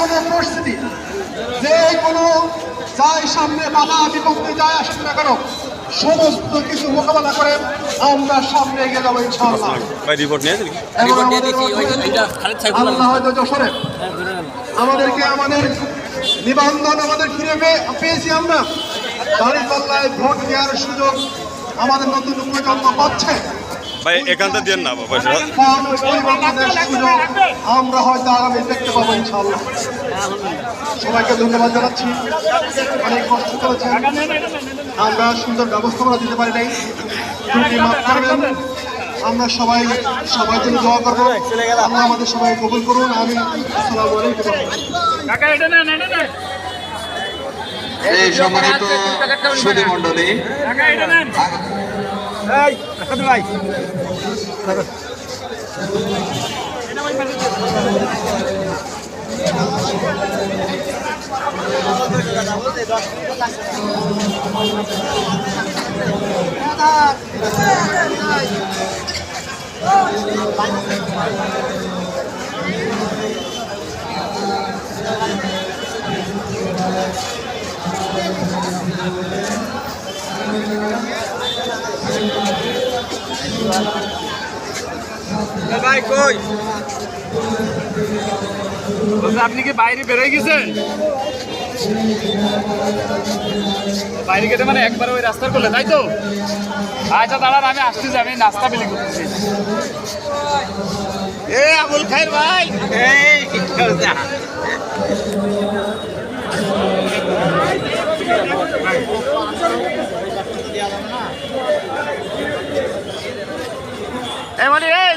কোনো পরিস্থিতি। যে কোনো যাই সামনে বাধা বিপত্তি যায় আসুন না কেন সমস্ত কিছু মোকাবেলা করে আমরা সামনে এগিয়ে যাব ইনশাআল্লাহ। আল্লাহ হয়তো যশোরে। আমাদেরকে আমাদের নিবন্ধন আমাদের ফিরে পেয়েছি আমরা। পাল্লায় ভোট দেওয়ার সুযোগ আমাদের নতুন প্রজন্ম পাচ্ছে। ভাই এখানটা দিয়ে না বাবা আমরা হয়তো আগামী দেখতে পাবো ইনশাআল্লাহ। সবাইকে ধন্যবাদ জানাচ্ছি অনেক কষ্ট করেছেন। আমরা সুন্দর ব্যবস্থাপনা দিতে পারি নাই। ত্রুটি মাফ করবেন। আমরা সবাই সবাই জন্য দোয়া করব। আল্লাহ আমাদের সবাই কবুল করুন। আমি আসসালামু আলাইকুম। এই সম্মানিত সুধী মন্ডলী এই কাদু ভাই Thank you. কই? আপনি কি বাইরে বেরোয় গেছেন? বাইরে গেতে মানে একবার ওই রাস্তার করলে তাই তো? আচ্ছা দাঁড়ান আমি আসতেছি আমি নাস্তা বিলি করতেছি। এ আবুল খাইর ভাই। এই এমনি এই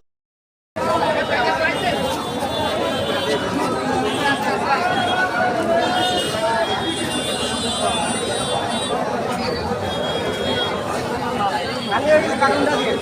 কারণটা দিয়ে।